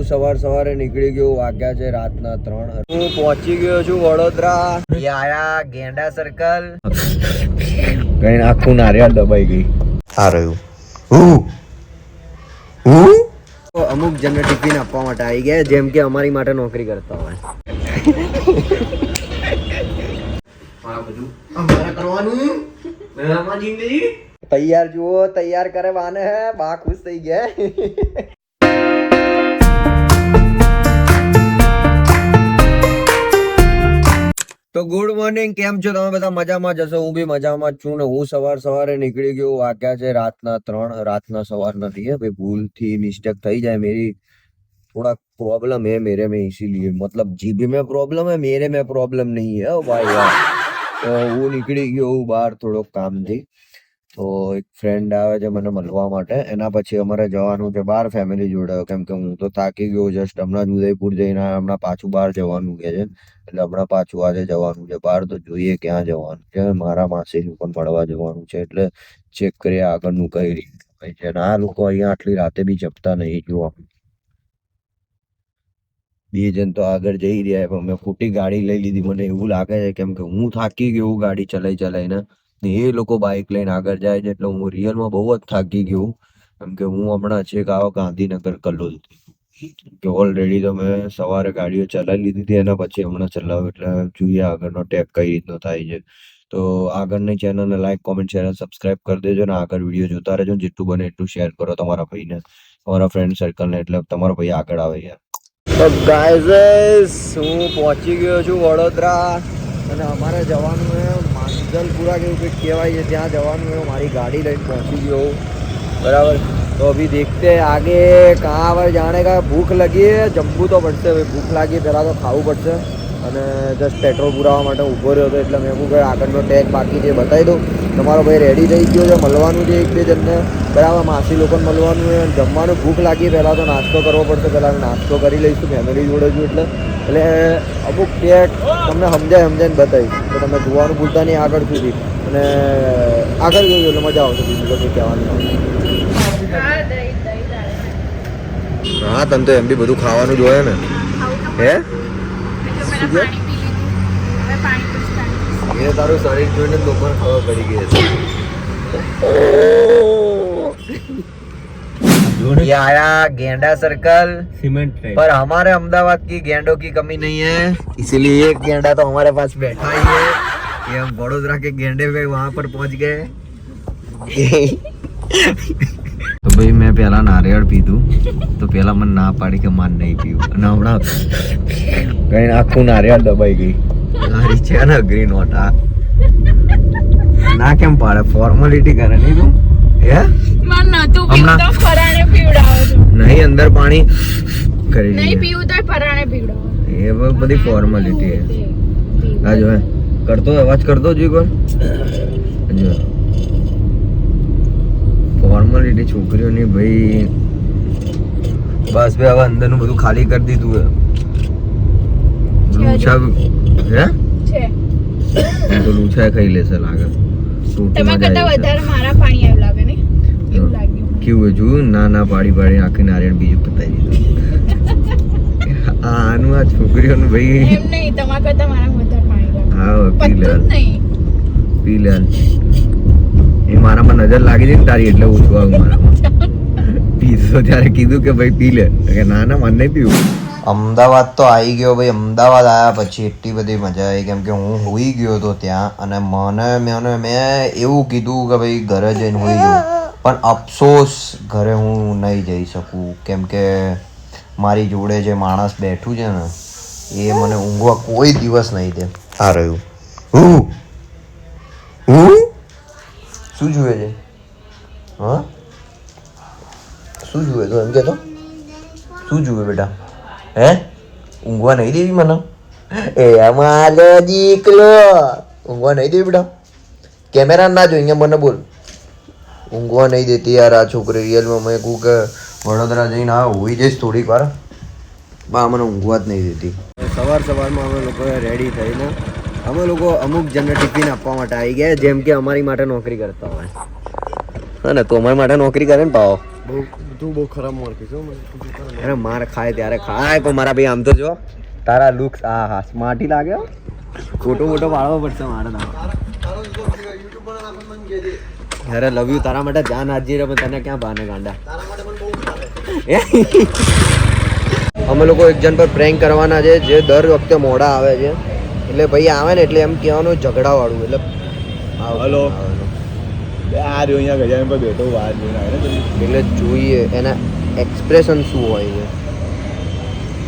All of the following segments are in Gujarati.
હું સવાર સવારે નીકળી ગયો વાગ્યા છે રાતના ત્રણ. હું પહોંચી ગયો છું વડોદરા. આયા ગેંડા સર્કલ કઈ આખું નારિયેળ દબાઈ ગઈ. આ રહ્યું. અમુક જણને ટિફિન આપવા માટે આવી ગયા જેમ કે અમારી માટે નોકરી કરતા હોય. તૈયાર જુઓ તૈયાર કરે વાને બા ખુશ થઈ ગયા. તો ગુડ મોર્નિંગ કેમ છો તમે બધા મજામાં જશો હું બી મજામાં જ છું ને હું સવાર સવારે નીકળી ગયો વાગ્યા છે રાતના ત્રણ રાતના સવાર નથી હે ભાઈ ભૂલથી મિસ્ટેક થઈ જાય मेरी थोड़ा प्रॉब्लम है मेरे में इसीलिए मतलब जीबी में प्रॉब्लम है मेरे में प्रॉब्लम नहीं है ओ भाई यार તો હું નીકળી ગયો હું બહાર થોડોક કામથી તો એક ફ્રેન્ડ આવે છે મને મળવા માટે. એના પછી અમારે જવાનું છે બહાર ફેમિલી જોડે. કેમ કે હું તો થાકી ગયો જસ્ટ હમણાં જ ઉદયપુર જઈને હમણાં પાછું બહાર જવાનું કે છે. એટલે હમણાં પાછું આજે જવાનું છે. બહાર તો જોઈએ ક્યાં જવાનું છે. મારા માસીનું પણ મળવા જવાનું છે. એટલે ચેક કરીએ આગળનું કઈ રીતે છે. આ લોકો અહીંયા આટલી રાતે બી જપતા નહીં જોવા બે જણ તો આગળ જઈ રહ્યા પણ મેં ખોટી ગાડી લઈ લીધી. મને એવું લાગે છે કેમ કે હું થાકી ગયો ગાડી ચલાઈ ચલાઈને. ને એ લોકો બાઇક લઈને આગળ જાય છે. એટલે હું રિયલમાં બહુ જ થાકી ગયો. કેમ કે હું હમણાં છેક આવો ગાંધીનગર કલોલ કે ઓલરેડી તો મેં સવારે ગાડીઓ ચલાવી લીધી હતી. એના પછી હમણાં ચલાવ્યું એટલે જોઈએ આગળનો ટેપ કઈ રીતનો થાય છે. તો આગળની ચેનલને લાઈક કોમેન્ટ શેર સબસ્ક્રાઇબ કરી દેજો. ને આગળ વીડિયો જોતા રહેજો. જેટલું બને એટલું શેર કરો તમારા ભાઈને. તમારા ફ્રેન્ડ સર્કલને એટલે તમારો ભાઈ આગળ આવે યાર. તો ગાઈઝ હું પહોંચી ગયો છું વડોદરા. અને અમારે જવાનું જલપુરા કે કંઈક કહેવાય છે ત્યાં જવાનું હોય, મારી ગાડી લઈને પહોંચી ગયો બરાબર? તો અભી દેખતે આગે કાં હવે જાણે કા ભૂખ લગી જમવું તો પડશે ભૂખ લાગી પહેલાં તો ખાવું પડશે. અને જસ્ટ પેટ્રોલ પુરાવા માટે ઊભો રહ્યો હતો એટલે મેં કહું કે આગળનો ટેગ બાકી છે બતાવી દઉં. તમારો ભાઈ રેડી થઈ ગયો છે મળવાનું છે એક બે જણને? બરાબર માસી લોકોને મળવાનું છે જમવાનું ભૂખ લાગી પહેલાં તો નાસ્તો કરવો પડશે પહેલાં નાસ્તો કરી લઈશું ફેમિલી જોડે છું એટલે. એટલે અમુક ટેગ તમને સમજાય સમજાઈને બતાવીશ. તો તમે જોવાનું ભૂલતા નહીં આગળ સુધી. અને આગળ જોયું એટલે મજા આવશે બીજું બધું કહેવાનું હા તને તો એમ બી બધું ખાવાનું જોઈએ ને. હે? એ તારું શરીર જોઈને જ લોકોને ખબર પડી ગઈ है ये आया गेंडा सर्कल सीमेंट पर हमारे अहमदाबाद की गेंडों की कमी नहीं है इसीलिए एक गेंडा तो हमारे पास बैठा ही है ये हम बड़ोदरा के गेंडे पे वहां पर पहुंच गए તો ભાઈ મેં પહેલાં નારિયેળ પીધું તો પહેલાં મને ના પાડી કે માન નહીં પીવું. અને હમણાં કઈ આખું નારિયેળ દબાઈ ગઈ. મારી છે ને ગ્રીન વોટ ના કેમ પાડે? ફોર્માલિટી કરે નહીં તું? હે? નહીં અંદર પાણી કરી નહીં પીવું તો ફરાણે પીવડાવો એ બધી ફોર્માલિટી છે. આ જો કરતો અવાજ કરતો જ કોણ જો ફોર્માલિટી છોકરીઓની ભાઈ બસ ભાઈ હવે અંદરનું બધું ખાલી કરી દીધું હે. લૂછા હે? છે. તો લૂછા ખાઈ લેશે લાગે. ટોટી તમે કરતા વધારે મારા પાણી આવ્યું લાગે ને? એવું લાગ્યું કેવું જોયું ના ના પાડી પાડી આખી નારિયેળ બીજું પતાવી દીધું. આનું આ છોકરીઓનું ભાઈ એમ નહીં તમારા કરતા મારા વધારે પાણી લાગે. હા પી લે પી લે નજર લાગી હતી ને તારી એટલે ઓછું આવ્યું મારામાં પીધો ત્યારે કીધું કે ભાઈ પી લે. કે ના ના મને નહીં પીવું. અમદાવાદ તો આવી ગયો ભાઈ. અમદાવાદ આવ્યા પછી એટલી બધી મજા આવી. કેમ કે હું હોઈ ગયો હતો ત્યાં અને મને મેં મેં એવું કીધું કે ભાઈ ઘરે જઈને હોઈ ગયું. પણ અફસોસ ઘરે હું નહીં જઈ શકું. કેમ કે મારી જોડે જે માણસ બેઠું છે ને એ મને ઊંઘવા કોઈ દિવસ નહીં દે. આ રહ્યું. હું શું જુએ છે? હા? શું જુએ? તો એમ કે તો શું જુએ બેટા? હે? ઊંઘવા નહીં દેવી મને? એ અમારો દીકલો ઊંઘવા નહીં દેવી બેટા. કેમેરા ના જો અહીંયા મને બોલ. ઊંઘવા નહીં દેતી યાર આ છોકરી રિયલમાં. મેં કહું કે વડોદરા જઈને આ હોઈ જઈશ થોડીક વાર. બા, મને ઊંઘવા જ નહીં દેતી. સવાર સવારમાં અમે લોકોએ રેડી થઈને અમે લોકો અમુક જણને ટિફિન આપવા માટે આવી ગયા જેમ કે અમારી માટે નોકરી કરતા હોય. હા ને તો અમારી માટે નોકરી કરે ને પાવો બહુ તું બહુ ખરાબ માર્કે છો અરે માર ખાય ત્યારે ખાય પણ મારા ભાઈ આમ તો જો તારા લુક્સ આ હા સ્માર્ટી લાગે. ફોટો ફોટો પાડવો પડશે મારે તારો અરે લવ યુ તારા માટે જાન હાજી રે પણ તને ક્યાં બાને ગાંડા. માટે અમે લોકો એક જણ પર પ્રેન્ક કરવાના છે જે દર વખતે મોડા આવે છે. એટલે ભાઈ આવે ને એટલે એમ કહેવાનું ઝઘડા વાળું એટલે હલો. આ રહ્યો અહીંયા ગજાનન પર બેઠો વાર જોઈને. એટલે જોઈએ એના એક્સપ્રેશન શું હોય છે.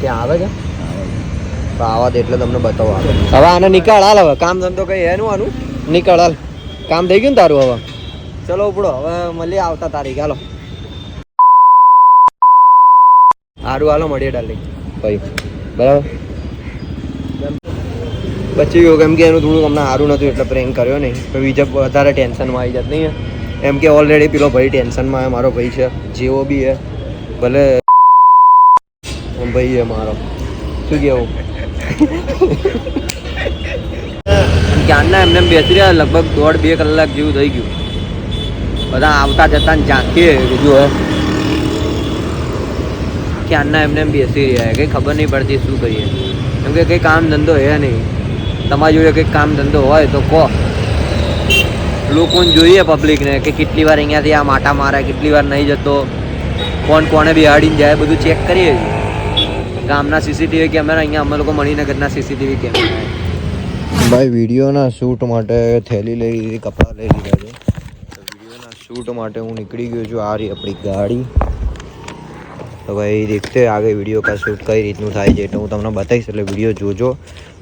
કે આવે છે? આવા દે એટલે તમને બતાવો આવે હવે આને નીકળ હાલ હવે. કામ ધંધો કઈ એનું આનું? નીકળ હાલ. કામ થઈ ગયું ને તારું હવે? ચલો ઉપડો હવે મળીએ આવતા તારીખ હાલો. સારું હાલો મળીએ ડાર્લિંગ. ભાઈ બરાબર? પછી ગયો કેમ કે એનું થોડું અમને સારું નથી એટલે પ્રેન્ક કર્યો નહીં. પણ બીજા વધારે ટેન્શનમાં આવી જાત નહીં એમ કે ઓલરેડી પેલો ભાઈ ટેન્શનમાં મારો ભાઈ છે. જેવો બી હે. ભલે ભાઈ હે મારો. શું કેવું? ક્યારના એમને એમ બેસી રહ્યા, લગભગ દોઢ બે કલાક જેવું થઈ ગયું. બધા આવતા જતા ને ઝાંખીએ હે ક્યારના એમને એમ બેસી રહ્યા કંઈ ખબર નહીં પડતી શું કરીએ. કેમ કે કંઈ કામ ધંધો હે નહીં. તમારી જોડે કંઈક કામ ધંધો હોય તો કહો. લોકોને જોઈએ પબ્લિકને કે કેટલી વાર અહીંયાથી આ માટા મારે કેટલી વાર નહીં જતો. કોણ કોણે બિહાડીને જાય, બધું ચેક કરીએ ગામના સીસીટીવી કેમેરા અહીંયા અમે લોકો મણિનગરના સીસીટીવી કેમેરા ભાઈ, વિડીયોના શૂટ માટે થેલી લઈ લીધી, કપડાં લઈ લીધા છે. વિડીયોના શૂટ માટે હું નીકળી ગયો છું, આ રહી આપણી ગાડી. તો ભાઈ, દેખતે આગળ વીડિયો કા શૂટ કઈ રીતનું થાય છે એટલે હું તમને બતાવીશ, એટલે વીડિયો જોજો.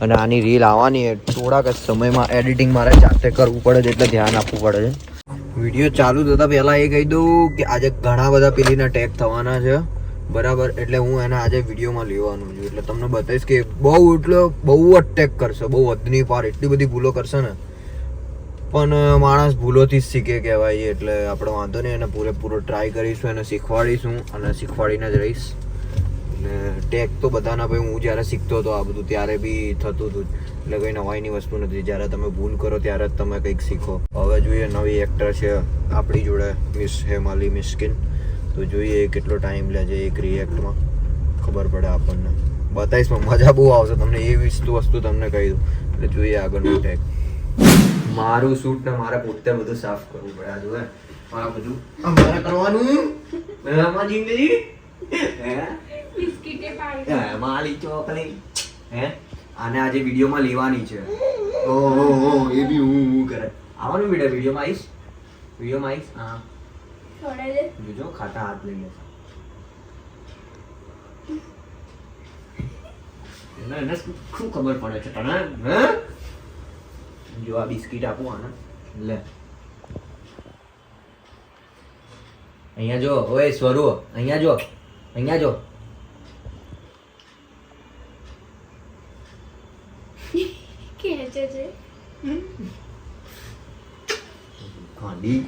અને આની રીલ આવવાની થોડાક જ સમયમાં એડિટિંગ મારે જાતે કરવું પડે છે એટલે ધ્યાન આપવું પડે છે. વીડિયો ચાલુ થતાં પહેલાં એ કહી દઉં કે આજે ઘણા બધા પેલીના ટેગ થવાના છે. બરાબર? એટલે હું એને આજે વિડીયોમાં લેવાનું છું. એટલે તમને બતાવીશ કે બહુ એટલો બહુ જ ટેક કરશે. બહુ હદની પાર એટલી બધી ભૂલો કરશે ને. પણ માણસ ભૂલોથી જ શીખે કહેવાય એટલે આપણે વાંધો નહીં, એને પૂરેપૂરો ટ્રાય કરીશું, એને શીખવાડીશું અને શીખવાડીને જ રહીશ. એટલે ટેક તો બધાના ભાઈ હું જ્યારે શીખતો હતો આ બધું, ત્યારે બી થતું હતું. એટલે કંઈ નવાઈની વસ્તુ નથી. જ્યારે તમે ભૂલ કરો, ત્યારે જ તમે કંઈક શીખો. હવે જોઈએ નવી એક્ટર છે આપણી જોડે મિસ હેમાલી મિસ્કિન. તો જોઈએ કેટલો ટાઈમ લે છે એક રિએક્ટમાં ખબર પડે આપણને. બતાવીશ પણ મજા બહુ આવશે તમને. એ વસ્તુ વસ્તુ તમને કહી દઉં. એટલે જોઈએ આગળનું ટેક મારું સૂટ ને મારે પોતે બધું સાફ કરવું પડે. આ જોવે? આ બધું. મારે કરવાનું? જિંદગી? હે? બિસ્કીટે હે, મારી ચોકલી હે? આને આજે વિડીયોમાં લેવાની છે. ઓહો એ બી હું હું કરે. આવવાનું વીડિયો વિડીયોમાં આવીશ? વિડીયોમાં આવીશ? હા. જોજો ખાતા હાથ લઈ લેશે એને શું ખબર પડે છે તને? હે? જો આ બિસ્કિટ આપું આને. લે. અહીંયા જો ઓય સ્વરૂ અહીંયા જો અહીંયા જો. ખેંચે છે ગાંડી.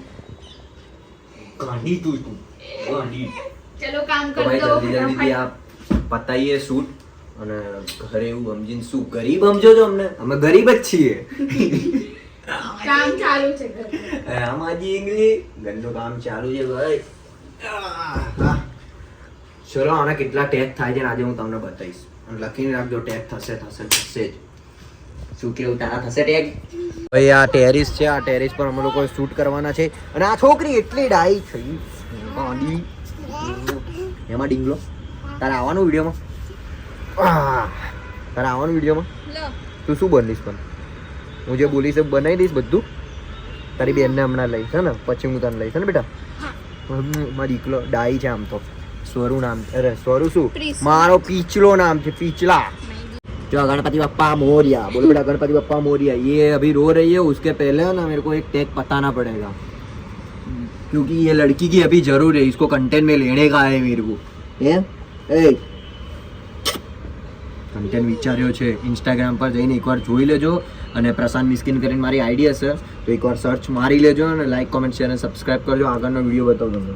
ગાંડી તું તું. ગાંડી. ચલો કામ કર દો જલ્દી જલ્દી આપ પતાઈએ શૂટ અને ઘરે એવું સમજીને શું ગરીબ સમજો છો અમને? અમે ગરીબ જ છીએ. કામ ચાલુ છે ઘરમાં. આમાજી ઇંગ્લિશ ઘરનું કામ ચાલુ છે ભાઈ. ચલો આના કેટલા ટેગ થાય છે આજે હું તમને બતાવીશ. અને લખીને રાખજો ટેગ થશે થશે થશે જ. તારા થશે ટેગ? ભાઈ આ ટેરિસ છે આ ટેરિસ પર અમે લોકો શૂટ કરવાના છે. અને આ છોકરી એટલી ડાઈ છે. એમાં ડીંગલો તારે આવવાનું વિડીયોમાં? તારે આવવાનું વિડીયોમાં? તું શું બનીશ પણ? હું જે બોલીશ એ બનાવી દઈશ બધું. તારી બેનને હમણાં લઈશ હે ને? પછી હું તને લઈશ હે ને બેટા? હમ, મારો દીકલો ડાઈ છે આમ તો. સ્વરૂ નામ અરે સ્વરુ શું? મારો પીચલો નામ છે પીચલા जो गणपति बप्पा मोरिया बोलो बेटा गणपति बप्पा मोरिया ये अभी रो रही है उसके पहले ना मेरे को एक टैग बताना पड़ेगा क्योंकि ये लड़की की अभी जरूर है इसको कंटेंट में लेने का है मेरे को ये ए કન્ટેન્ટ વિચાર્યો છે ઇન્સ્ટાગ્રામ પર જઈને એકવાર જોઈ લેજો અને પ્રશાંત મિસ્કિન કરીને મારી આઈડી હશે તો એકવાર સર્ચ મારી લેજો અને લાઈક કોમેન્ટ શેર અને સબસ્ક્રાઇબ કરજો આગળનો વિડીયો બતાવો તમને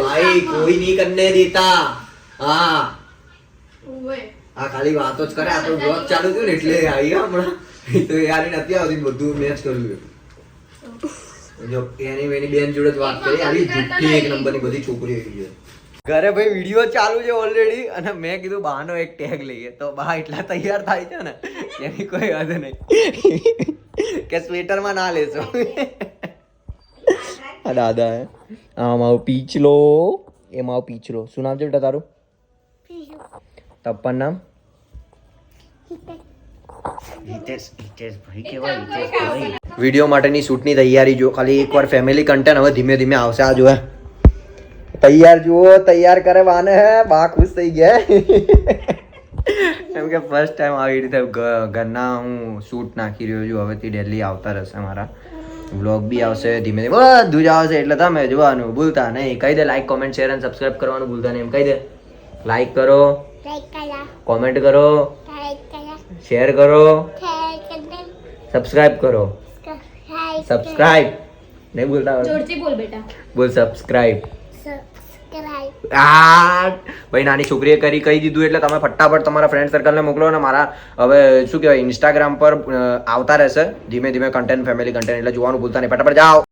ભાઈ કોઈ નહીં કરને દેતા હા ઓવે આ ખાલી વાતો જ કરે. આ તો બ્લોગ ચાલુ થયું ને એટલે આવી હમણાં. તો યાર એ નથી આવતી બધું મેચ કર્યું જો એની એની બેન જોડે જ વાત કરી. આવી જુઠ્ઠી એક નંબરની બધી છોકરી આવી ગઈ. ઘરે ભાઈ વીડિયો ચાલુ છે ઓલરેડી અને મેં કીધું બાનો એક ટેગ લઈએ. તો બા એટલા તૈયાર થાય છે ને એની કોઈ હદ નહીં. કે સ્વેટરમાં ના લેશો. આ દાદા હે. આ મારો પીચલો. એ મારો પીચલો. શું નામ છે બેટા તારું? તપ્પન નામ વીડિયો માટેની શૂટની તૈયારી જો ખાલી એકવાર ફેમિલી કન્ટેન્ટ હવે ધીમે ધીમે આવશે. આ જોવે તૈયાર જુઓ તૈયાર કરે વાને હે. બા ખુશ થઈ ગયા. કેમ કે ફર્સ્ટ ટાઈમ આવી રીતે ઘરના હું શૂટ નાખી રહ્યો છું. હવેથી ડેલી આવતા રહેશે મારા. વ્લોગ બી આવશે ધીમે ધીમે. બધું જ આવશે એટલે તમે જોવાનું ભૂલતા નહીં. કહી દે લાઈક કોમેન્ટ શેર અને સબસ્ક્રાઈબ કરવાનું ભૂલતા નહીં. એમ કહી દે. લાઈક કરો. કોમેન્ટ કરો શેર કરો સબસ્ક્રાઇબ કરો સબસ્ક્રાઇબ નહીં બોલતા જોરથી બોલ બેટા બોલ સબસ્ક્રાઇબ આ ભાઈ નાની છોકરીએ કરી કહી દીધું એટલે તમે ફટાફટ તમારા ફ્રેન્ડ સર્કલને મોકલો અને મારા હવે શું કહેવાય ઇન્સ્ટાગ્રામ પર આવતા રહેશે. ધીમે ધીમે કન્ટેન્ટ ફેમિલી કન્ટેન્ટ એટલે જોવાનું ભૂલતા નહીં. ફટાફટ જાઓ.